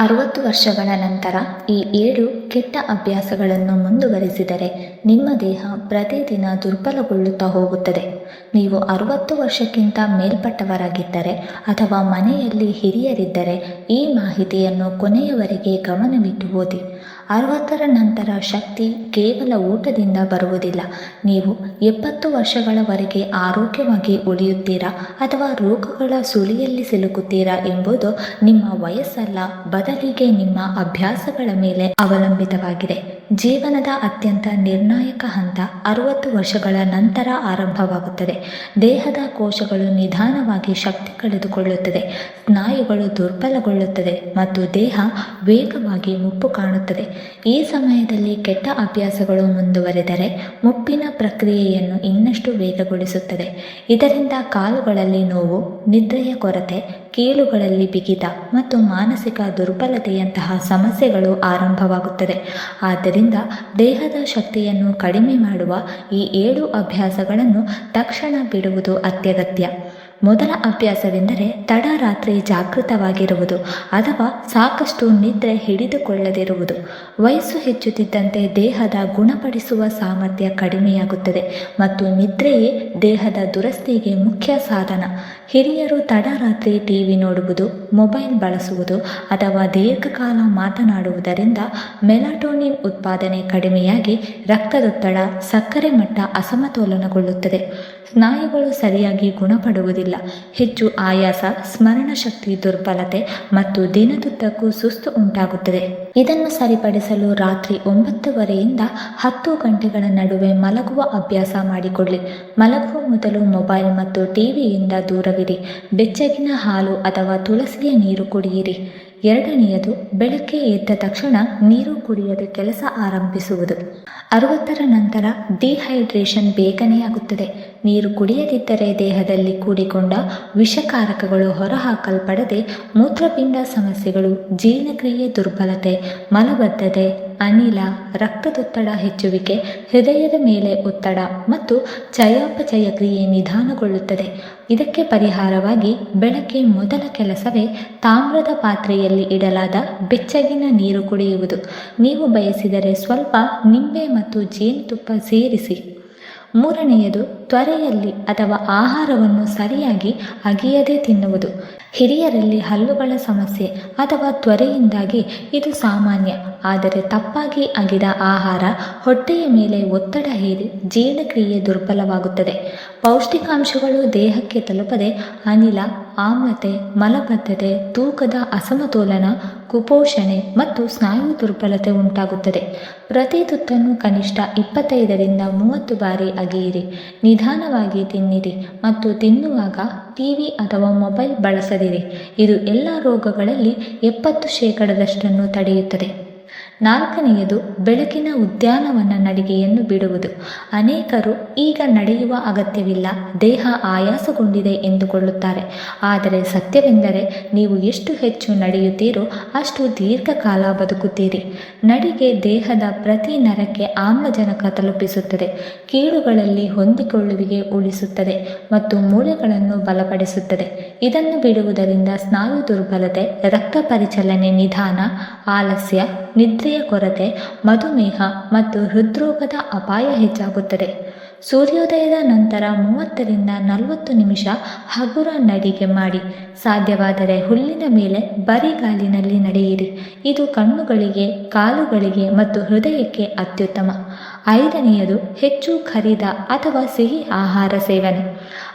ಅರವತ್ತು ವರ್ಷಗಳ ನಂತರ ಈ ಏಳು ಕೆಟ್ಟ ಅಭ್ಯಾಸಗಳನ್ನು ಮುಂದುವರಿಸಿದರೆ ನಿಮ್ಮ ದೇಹ ಪ್ರತಿದಿನ ದುರ್ಬಲಗೊಳ್ಳುತ್ತಾ ಹೋಗುತ್ತದೆ. ನೀವು ಅರವತ್ತು ವರ್ಷಕ್ಕಿಂತ ಮೇಲ್ಪಟ್ಟವರಾಗಿದ್ದರೆ ಅಥವಾ ಮನೆಯಲ್ಲಿ ಹಿರಿಯರಿದ್ದರೆ ಈ ಮಾಹಿತಿಯನ್ನು ಕೊನೆಯವರೆಗೆ ಗಮನವಿಟ್ಟು ಓದಿ. ಅರವತ್ತರ ನಂತರ ಶಕ್ತಿ ಕೇವಲ ಊಟದಿಂದ ಬರುವುದಿಲ್ಲ. ನೀವು ಎಪ್ಪತ್ತು ವರ್ಷಗಳವರೆಗೆ ಆರೋಗ್ಯವಾಗಿ ಉಳಿಯುತ್ತೀರಾ ಅಥವಾ ರೋಗಗಳ ಸುಳಿಯಲ್ಲಿ ಸಿಲುಕುತ್ತೀರಾ ಎಂಬುದು ನಿಮ್ಮ ವಯಸ್ಸಲ್ಲ, ಬದಲಿಗೆ ನಿಮ್ಮ ಅಭ್ಯಾಸಗಳ ಮೇಲೆ ಅವಲಂಬಿತವಾಗಿದೆ. ಜೀವನದ ಅತ್ಯಂತ ನಿರ್ಣಾಯಕ ಹಂತ ಅರವತ್ತು ವರ್ಷಗಳ ನಂತರ ಆರಂಭವಾಗುತ್ತದೆ. ದೇಹದ ಕೋಶಗಳು ನಿಧಾನವಾಗಿ ಶಕ್ತಿ ಕಳೆದುಕೊಳ್ಳುತ್ತದೆ. ಸ್ನಾಯುಗಳು ದುರ್ಬಲಗೊಳ್ಳುತ್ತದೆ ಮತ್ತು ದೇಹ ವೇಗವಾಗಿ ಮುಪ್ಪು ಕಾಣುತ್ತದೆ. ಈ ಸಮಯದಲ್ಲಿ ಕೆಟ್ಟ ಅಭ್ಯಾಸಗಳು ಮುಂದುವರೆದರೆ ಮುಪ್ಪಿನ ಪ್ರಕ್ರಿಯೆಯನ್ನು ಇನ್ನಷ್ಟು ವೇಗಗೊಳಿಸುತ್ತದೆ. ಇದರಿಂದ ಕಾಲುಗಳಲ್ಲಿ ನೋವು, ನಿದ್ರೆಯ ಕೊರತೆ ಕೀಲುಗಳಲ್ಲಿ ಬಿಗಿತ ಮತ್ತು ಮಾನಸಿಕ ದುರ್ಬಲತೆಯಂತಹ ಸಮಸ್ಯೆಗಳು ಆರಂಭವಾಗುತ್ತದೆ. ಆದ್ದರಿಂದ ದೇಹದ ಶಕ್ತಿಯನ್ನು ಕಡಿಮೆ ಮಾಡುವ ಈ ಏಳು ಅಭ್ಯಾಸಗಳನ್ನು ತಕ್ಷಣ ಬಿಡುವುದು ಅತ್ಯಗತ್ಯ. ಮೊದಲ ಅಭ್ಯಾಸವೆಂದರೆ ತಡರಾತ್ರಿ ಜಾಗೃತವಾಗಿರುವುದು ಅಥವಾ ಸಾಕಷ್ಟು ನಿದ್ರೆ ಹಿಡಿದುಕೊಳ್ಳದಿರುವುದು. ವಯಸ್ಸು ಹೆಚ್ಚುತ್ತಿದ್ದಂತೆ ದೇಹದ ಗುಣಪಡಿಸುವ ಸಾಮರ್ಥ್ಯ ಕಡಿಮೆಯಾಗುತ್ತದೆ ಮತ್ತು ನಿದ್ರೆಯೇ ದೇಹದ ದುರಸ್ತಿಗೆ ಮುಖ್ಯ ಸಾಧನ. ಹಿರಿಯರು ತಡರಾತ್ರಿ ಟಿವಿ ನೋಡುವುದು, ಮೊಬೈಲ್ ಬಳಸುವುದು ಅಥವಾ ದೀರ್ಘಕಾಲ ಮಾತನಾಡುವುದರಿಂದ ಮೆಲಾಟೋನಿನ್ ಉತ್ಪಾದನೆ ಕಡಿಮೆಯಾಗಿ ರಕ್ತದೊತ್ತಡ, ಸಕ್ಕರೆ ಮಟ್ಟ ಅಸಮತೋಲನಗೊಳ್ಳುತ್ತದೆ. ಸ್ನಾಯುಗಳು ಸರಿಯಾಗಿ ಗುಣಪಡುವುದಿಲ್ಲ. ಹೆಚ್ಚು ಆಯಾಸ ಸ್ಮರಣಶಕ್ತಿ ದುರ್ಬಲತೆ ಮತ್ತು ದಿನದುದ್ದಕ್ಕೂ ಸುಸ್ತು ಉಂಟಾಗುತ್ತದೆ. ಇದನ್ನು ಸರಿಪಡಿಸಲು ರಾತ್ರಿ ಒಂಬತ್ತುವರೆಯಿಂದ ಹತ್ತು ಗಂಟೆಗಳ ನಡುವೆ ಮಲಗುವ ಅಭ್ಯಾಸ ಮಾಡಿಕೊಳ್ಳಿ. ಮಲಗುವ ಮೊದಲು ಮೊಬೈಲ್ ಮತ್ತು ಟಿವಿಯಿಂದ ದೂರವಿರಿ. ಬೆಚ್ಚಗಿನ ಹಾಲು ಅಥವಾ ತುಳಸಿಯ ನೀರು ಕುಡಿಯಿರಿ. ಎರಡನೆಯದು, ಬೆಳಗ್ಗೆ ಎದ್ದ ತಕ್ಷಣ ನೀರು ಕುಡಿಯದೆ ಕೆಲಸ ಆರಂಭಿಸುವುದು. ಅರವತ್ತರ ನಂತರ ಡಿಹೈಡ್ರೇಷನ್ ಬೇಗನೆ ಆಗುತ್ತದೆ. ನೀರು ಕುಡಿಯದಿದ್ದರೆ ದೇಹದಲ್ಲಿ ಕೂಡಿಕೊಂಡ ವಿಷಕಾರಕಗಳು ಹೊರಹಾಕಲ್ಪಡದೆ ಮೂತ್ರಪಿಂಡ ಸಮಸ್ಯೆಗಳು, ಜೀರ್ಣಕ್ರಿಯೆ ದುರ್ಬಲತೆ, ಮಲಬದ್ಧತೆ, ಅನಿಲ, ರಕ್ತದೊತ್ತಡ ಹೆಚ್ಚುವಿಕೆ, ಹೃದಯದ ಮೇಲೆ ಒತ್ತಡ ಮತ್ತು ಚಯಾಪಚಯ ಕ್ರಿಯೆ ನಿಧಾನಗೊಳ್ಳುತ್ತದೆ. ಇದಕ್ಕೆ ಪರಿಹಾರವಾಗಿ ಬೆಳಗ್ಗೆ ಮೊದಲ ಕೆಲಸವೇ ತಾಮ್ರದ ಪಾತ್ರೆಯಲ್ಲಿ ಇಡಲಾದ ಬೆಚ್ಚಗಿನ ನೀರು ಕುಡಿಯುವುದು. ನೀವು ಬಯಸಿದರೆ ಸ್ವಲ್ಪ ನಿಂಬೆ ಮತ್ತು ಜೇನುತುಪ್ಪ ಸೇರಿಸಿ. ಮೂರನೆಯದು ತ್ವರೆಯಲ್ಲಿ ಅಥವಾ ಆಹಾರವನ್ನು ಸರಿಯಾಗಿ ಅಗಿಯದೆ ತಿನ್ನುವುದು. ಹಿರಿಯರಲ್ಲಿ ಹಲ್ಲುಗಳ ಸಮಸ್ಯೆ ಅಥವಾ ತ್ವರೆಯಿಂದಾಗಿ ಇದು ಸಾಮಾನ್ಯ. ಆದರೆ ತಪ್ಪಾಗಿ ಅಗಿದ ಆಹಾರ ಹೊಟ್ಟೆಯ ಮೇಲೆ ಒತ್ತಡ ಹೇರಿ ಜೀರ್ಣಕ್ರಿಯೆ ದುರ್ಬಲವಾಗುತ್ತದೆ. ಪೌಷ್ಟಿಕಾಂಶಗಳು ದೇಹಕ್ಕೆ ತಲುಪದೆ ಅನಿಲ, ಆಮ್ಲತೆ, ಮಲಬದ್ಧತೆ, ತೂಕದ ಅಸಮತೋಲನ, ಕುಪೋಷಣೆ ಮತ್ತು ಸ್ನಾಯು ದುರ್ಬಲತೆ ಉಂಟಾಗುತ್ತದೆ. ಪ್ರತಿ ತುತ್ತನ್ನು ಕನಿಷ್ಠ ಇಪ್ಪತ್ತೈದರಿಂದ ಮೂವತ್ತು ಬಾರಿ ಅಗೆಯಿರಿ. ನಿಧಾನವಾಗಿ ತಿನ್ನಿರಿ ಮತ್ತು ತಿನ್ನುವಾಗ ಟಿವಿ ಅಥವಾ ಮೊಬೈಲ್ ಬಳಸದಿರಿ. ಇದು ಎಲ್ಲ ರೋಗಗಳಲ್ಲಿ ಎಪ್ಪತ್ತು ಶೇಕಡದಷ್ಟನ್ನು ತಡೆಯುತ್ತದೆ. ನಾಲ್ಕನೆಯದು ಬೆಳಕಿನ ಉದ್ಯಾನವನ ನಡಿಗೆಯನ್ನು ಬಿಡುವುದು. ಅನೇಕರು ಈಗ ನಡೆಯುವ ಅಗತ್ಯವಿಲ್ಲ, ದೇಹ ಆಯಾಸಗೊಂಡಿದೆ ಎಂದುಕೊಳ್ಳುತ್ತಾರೆ. ಆದರೆ ಸತ್ಯವೆಂದರೆ ನೀವು ಎಷ್ಟು ಹೆಚ್ಚು ನಡೆಯುತ್ತೀರೋ ಅಷ್ಟು ದೀರ್ಘಕಾಲ ಬದುಕುತ್ತೀರಿ. ನಡಿಗೆ ದೇಹದ ಪ್ರತಿ ನರಕ್ಕೆ ಆಮ್ಲಜನಕ ತಲುಪಿಸುತ್ತದೆ. ಕೀಳುಗಳಲ್ಲಿ ಹೊಂದಿಕೊಳ್ಳುವಿಕೆ ಉಳಿಸುತ್ತದೆ ಮತ್ತು ಮೂಳೆಗಳನ್ನು ಬಲಪಡಿಸುತ್ತದೆ. ಇದನ್ನು ಬಿಡುವುದರಿಂದ ಸ್ನಾಯು ದುರ್ಬಲತೆ, ರಕ್ತ ಪರಿಚಲನೆ ನಿಧಾನ, ಆಲಸ್ಯ ನಿದ್ರೆಯ ಕೊರತೆ, ಮಧುಮೇಹ ಮತ್ತು ಹೃದ್ರೋಗದ ಅಪಾಯ ಹೆಚ್ಚಾಗುತ್ತದೆ. ಸೂರ್ಯೋದಯದ ನಂತರ ಮೂವತ್ತರಿಂದ ನಲವತ್ತು ನಿಮಿಷ ಹಗುರ ನಡಿಗೆ ಮಾಡಿ. ಸಾಧ್ಯವಾದರೆ ಹುಲ್ಲಿನ ಮೇಲೆ ಬರಿಗಾಲಿನಲ್ಲಿ ನಡೆಯಿರಿ. ಇದು ಕಣ್ಣುಗಳಿಗೆ, ಕಾಲುಗಳಿಗೆ ಮತ್ತು ಹೃದಯಕ್ಕೆ ಅತ್ಯುತ್ತಮ. ಐದನೆಯದು ಹೆಚ್ಚು ಖರೀದ ಅಥವಾ ಸಿಹಿ ಆಹಾರ ಸೇವನೆ.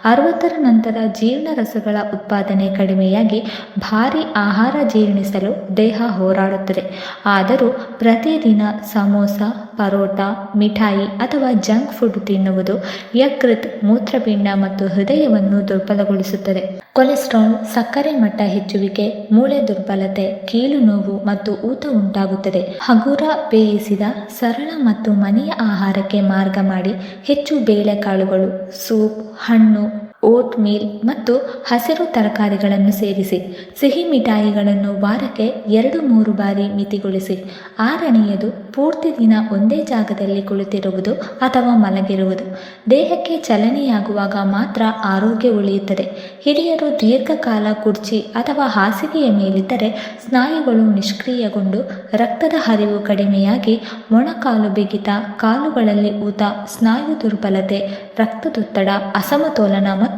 ಅರವತ್ತರ ನಂತರ ಜೀರ್ಣರಸಗಳ ಉತ್ಪಾದನೆ ಕಡಿಮೆಯಾಗಿ ಭಾರಿ ಆಹಾರ ಜೀರ್ಣಿಸಲು ದೇಹ ಹೋರಾಡುತ್ತದೆ. ಆದರೂ ಪ್ರತಿದಿನ ಸಮೋಸ, ಪರೋಟ, ಮಿಠಾಯಿ ಅಥವಾ ಜಂಕ್ ಫುಡ್ ತಿನ್ನುವುದು ಯಕೃತ್ ಮೂತ್ರಪಿಂಡ ಮತ್ತು ಹೃದಯವನ್ನು ದುರ್ಬಲಗೊಳಿಸುತ್ತದೆ. ಕೊಲೆಸ್ಟ್ರಾಲ್, ಸಕ್ಕರೆ ಮಟ್ಟ ಹೆಚ್ಚುವಿಕೆ, ಮೂಳೆ ದುರ್ಬಲತೆ ಕೀಲು ನೋವು ಮತ್ತು ಊತ ಉಂಟಾಗುತ್ತದೆ. ಹಗುರ ಬೇಯಿಸಿದ ಸರಳ ಮತ್ತು ಮನೆಯ ಆಹಾರಕ್ಕೆ ಮಾರ್ಗ ಮಾಡಿ ಹೆಚ್ಚು ಬೇಳೆಕಾಳುಗಳು ಸೂಪ್ ಹಣ್ಣು ಓಟ್ ಮೀಲ್ ಮತ್ತು ಹಸಿರು ತರಕಾರಿಗಳನ್ನು ಸೇರಿಸಿ. ಸಿಹಿ ಮಿಠಾಯಿಗಳನ್ನು ವಾರಕ್ಕೆ ಎರಡು ಮೂರು ಬಾರಿ ಮಿತಿಗೊಳಿಸಿ. ಆರನೆಯದು, ಪೂರ್ತಿ ದಿನ ಒಂದೇ ಜಾಗದಲ್ಲಿ ಕುಳಿತಿರುವುದು ಅಥವಾ ಮಲಗಿರುವುದು. ದೇಹಕ್ಕೆ ಚಲನೆಯಾಗುವಾಗ ಮಾತ್ರ ಆರೋಗ್ಯ ಉಳಿಯುತ್ತದೆ. ಹಿರಿಯರು ದೀರ್ಘಕಾಲ ಕುರ್ಚಿ ಅಥವಾ ಹಾಸಿಗೆಯ ಮೇಲಿದ್ದರೆ ಸ್ನಾಯುಗಳು ನಿಷ್ಕ್ರಿಯಗೊಂಡು ರಕ್ತದ ಹರಿವು ಕಡಿಮೆಯಾಗಿ ಮೊಣಕಾಲು ಬಿಗಿತ, ಕಾಲುಗಳಲ್ಲಿ ಊತ, ಸ್ನಾಯು ದುರ್ಬಲತೆ, ರಕ್ತದೊತ್ತಡ, ಅಸಮತೋಲನ ಮತ್ತು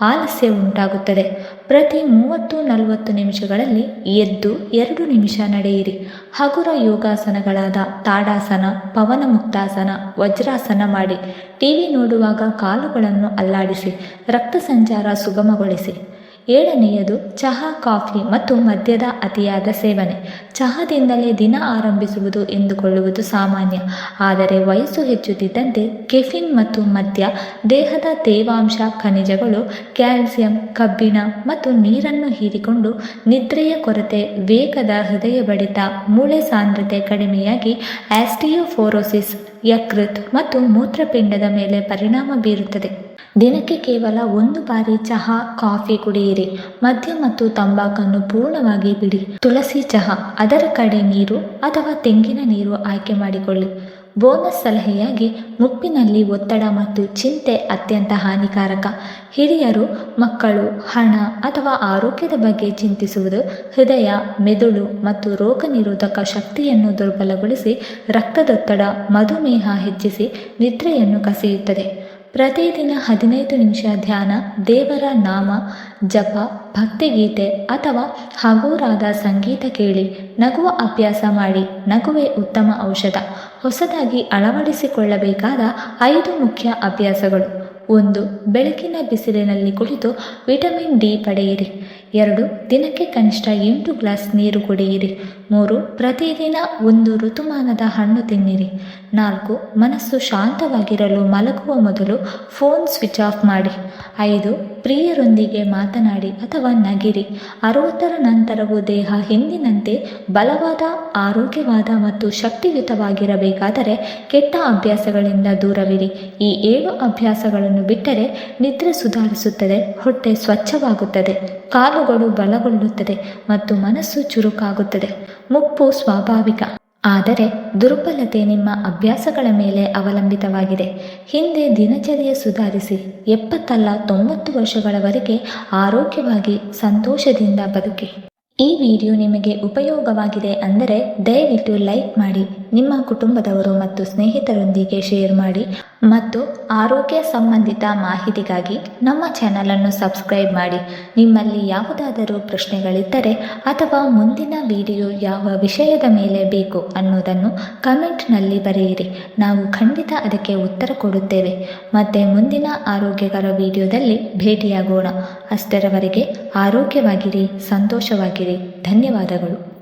ಆಲಸ್ಯ ಉಂಟಾಗುತ್ತದೆ. ಪ್ರತಿ ಮೂವತ್ತು ನಲವತ್ತು ನಿಮಿಷಗಳಲ್ಲಿ ಎದ್ದು ಎರಡು ನಿಮಿಷ ನಡೆಯಿರಿ. ಹಗುರ ಯೋಗಾಸನಗಳಾದ ತಾಡಾಸನ ಪವನ ಮುಕ್ತಾಸನ ವಜ್ರಾಸನ ಮಾಡಿ. ಟಿವಿ ನೋಡುವಾಗ ಕಾಲುಗಳನ್ನು ಅಲ್ಲಾಡಿಸಿ, ರಕ್ತ ಸಂಚಾರ ಸುಗಮಗೊಳಿಸಿ. ಏಳನೆಯದು ಚಹಾ, ಕಾಫಿ ಮತ್ತು ಮದ್ಯದ ಅತಿಯಾದ ಸೇವನೆ. ಚಹಾದಿಂದಲೇ ದಿನ ಆರಂಭಿಸುವುದು ಎಂದುಕೊಳ್ಳುವುದು ಸಾಮಾನ್ಯ. ಆದರೆ ವಯಸ್ಸು ಹೆಚ್ಚುತ್ತಿದ್ದಂತೆ ಕೆಫಿನ್ ಮತ್ತು ಮದ್ಯ, ದೇಹದ ತೇವಾಂಶ, ಖನಿಜಗಳು, ಕ್ಯಾಲ್ಸಿಯಂ, ಕಬ್ಬಿಣ ಮತ್ತು ನೀರನ್ನು ಹೀರಿಕೊಂಡು ನಿದ್ರೆಯ ಕೊರತೆ, ವೇಗದ ಹೃದಯ ಬಡಿತ, ಮೂಳೆ ಸಾಂದ್ರತೆ ಕಡಿಮೆಯಾಗಿ ಆಸ್ಟಿಯೋಫೋರೋಸಿಸ್, ಯಕೃತ್ ಮತ್ತು ಮೂತ್ರಪಿಂಡದ ಮೇಲೆ ಪರಿಣಾಮ ಬೀರುತ್ತದೆ. ದಿನಕ್ಕೆ ಕೇವಲ ಒಂದು ಬಾರಿ ಚಹಾ, ಕಾಫಿ ಕುಡಿಯಿರಿ. ಮದ್ಯ ಮತ್ತು ತಂಬಾಕನ್ನು ಪೂರ್ಣವಾಗಿ ಬಿಡಿ. ತುಳಸಿ ಚಹಾ, ಅದರ ಕಡೆ ನೀರು ಅಥವಾ ತೆಂಗಿನ ನೀರು ಆಯ್ಕೆ ಮಾಡಿಕೊಳ್ಳಿ. ಬೋನಸ್ ಸಲಹೆಯಾಗಿ ಮುಪ್ಪಿನಲ್ಲಿ ಒತ್ತಡ ಮತ್ತು ಚಿಂತೆ ಅತ್ಯಂತ ಹಾನಿಕಾರಕ. ಹಿರಿಯರು, ಮಕ್ಕಳು, ಹಣ ಅಥವಾ ಆರೋಗ್ಯದ ಬಗ್ಗೆ ಚಿಂತಿಸುವುದು ಹೃದಯ, ಮೆದುಳು ಮತ್ತು ರೋಗ ನಿರೋಧಕ ಶಕ್ತಿಯನ್ನು ದುರ್ಬಲಗೊಳಿಸಿ ರಕ್ತದೊತ್ತಡ, ಮಧುಮೇಹ ಹೆಚ್ಚಿಸಿ ನಿದ್ರೆಯನ್ನು ಕಸಿಯುತ್ತದೆ. ಪ್ರತಿದಿನ ಹದಿನೈದು ನಿಮಿಷ ಧ್ಯಾನ, ದೇವರ ನಾಮ, ಜಪ, ಭಕ್ತಿಗೀತೆ ಅಥವಾ ಹಗೂರಾದ ಸಂಗೀತ ಕೇಳಿ ನಗುವ ಅಭ್ಯಾಸ ಮಾಡಿ ನಗುವೆ ಉತ್ತಮ ಔಷಧ. ಹೊಸದಾಗಿ ಅಳವಡಿಸಿಕೊಳ್ಳಬೇಕಾದ ಐದು ಮುಖ್ಯ ಅಭ್ಯಾಸಗಳು. ಒಂದು, ಬೆಳಕಿನ ಬಿಸಿಲಿನಲ್ಲಿ ಕುಳಿತು ವಿಟಮಿನ್ ಡಿ ಪಡೆಯಿರಿ. ಎರಡು, ದಿನಕ್ಕೆ ಕನಿಷ್ಠ ಎಂಟು ಗ್ಲಾಸ್ ನೀರು ಕುಡಿಯಿರಿ. ಮೂರು, ಪ್ರತಿದಿನ ಒಂದು ಋತುಮಾನದ ಹಣ್ಣು ತಿನ್ನಿರಿ. ನಾಲ್ಕು, ಮನಸ್ಸು ಶಾಂತವಾಗಿರಲು ಮಲಗುವ ಮೊದಲು ಫೋನ್ ಸ್ವಿಚ್ ಆಫ್ ಮಾಡಿ. ಐದು, ಪ್ರಿಯರೊಂದಿಗೆ ಮಾತನಾಡಿ ಅಥವಾ ನಗಿರಿ. ಅರುವತ್ತರ ನಂತರವೂ ದೇಹ ಹಿಂದಿನಂತೆ ಬಲವಾದ, ಆರೋಗ್ಯವಾದ ಮತ್ತು ಶಕ್ತಿಯುತವಾಗಿರಬೇಕಾದರೆ ಕೆಟ್ಟ ಅಭ್ಯಾಸಗಳಿಂದ ದೂರವಿರಿ. ಈ ಏಳು ಅಭ್ಯಾಸಗಳನ್ನು ಬಿಟ್ಟರೆ ನಿದ್ರೆ ಸುಧಾರಿಸುತ್ತದೆ, ಹೊಟ್ಟೆ ಸ್ವಚ್ಛವಾಗುತ್ತದೆ. ಕಾಲುಗಳು ಬಲಗೊಳ್ಳುತ್ತದೆ ಮತ್ತು ಮನಸ್ಸು ಚುರುಕಾಗುತ್ತದೆ. ಮುಪ್ಪು ಸ್ವಾಭಾವಿಕ. ಆದರೆ ದುರ್ಬಲತೆ ನಿಮ್ಮ ಅಭ್ಯಾಸಗಳ ಮೇಲೆ ಅವಲಂಬಿತವಾಗಿದೆ. ಹಿಂದೆ ದಿನಚರಿಯ ಸುಧಾರಿಸಿ. ಎಪ್ಪತ್ತಲ್ಲ ತೊಂಬತ್ತು ವರ್ಷಗಳವರೆಗೆ ಆರೋಗ್ಯವಾಗಿ ಸಂತೋಷದಿಂದ ಬದುಕಿ. ಈ ವಿಡಿಯೋ ನಿಮಗೆ ಉಪಯೋಗವಾಗಿದೆ ಅಂದರೆ ದಯವಿಟ್ಟು ಲೈಕ್ ಮಾಡಿ, ನಿಮ್ಮ ಕುಟುಂಬದವರು ಮತ್ತು ಸ್ನೇಹಿತರೊಂದಿಗೆ ಶೇರ್ ಮಾಡಿ. ಮತ್ತು ಆರೋಗ್ಯ ಸಂಬಂಧಿತ ಮಾಹಿತಿಗಾಗಿ ನಮ್ಮ ಚಾನಲನ್ನು ಸಬ್ಸ್ಕ್ರೈಬ್ ಮಾಡಿ. ನಿಮ್ಮಲ್ಲಿ ಯಾವುದಾದರೂ ಪ್ರಶ್ನೆಗಳಿದ್ದರೆ ಅಥವಾ ಮುಂದಿನ ವಿಡಿಯೋ ಯಾವ ವಿಷಯದ ಮೇಲೆ ಬೇಕು ಅನ್ನೋದನ್ನು ಕಮೆಂಟ್ನಲ್ಲಿ ಬರೆಯಿರಿ. ನಾವು ಖಂಡಿತ ಅದಕ್ಕೆ ಉತ್ತರ ಕೊಡುತ್ತೇವೆ. ಮತ್ತು ಮುಂದಿನ ಆರೋಗ್ಯಕರ ವಿಡಿಯೋದಲ್ಲಿ ಭೇಟಿಯಾಗೋಣ. ಅಷ್ಟರವರೆಗೆ ಆರೋಗ್ಯವಾಗಿರಿ, ಸಂತೋಷವಾಗಿರಿ. ಧನ್ಯವಾದಗಳು.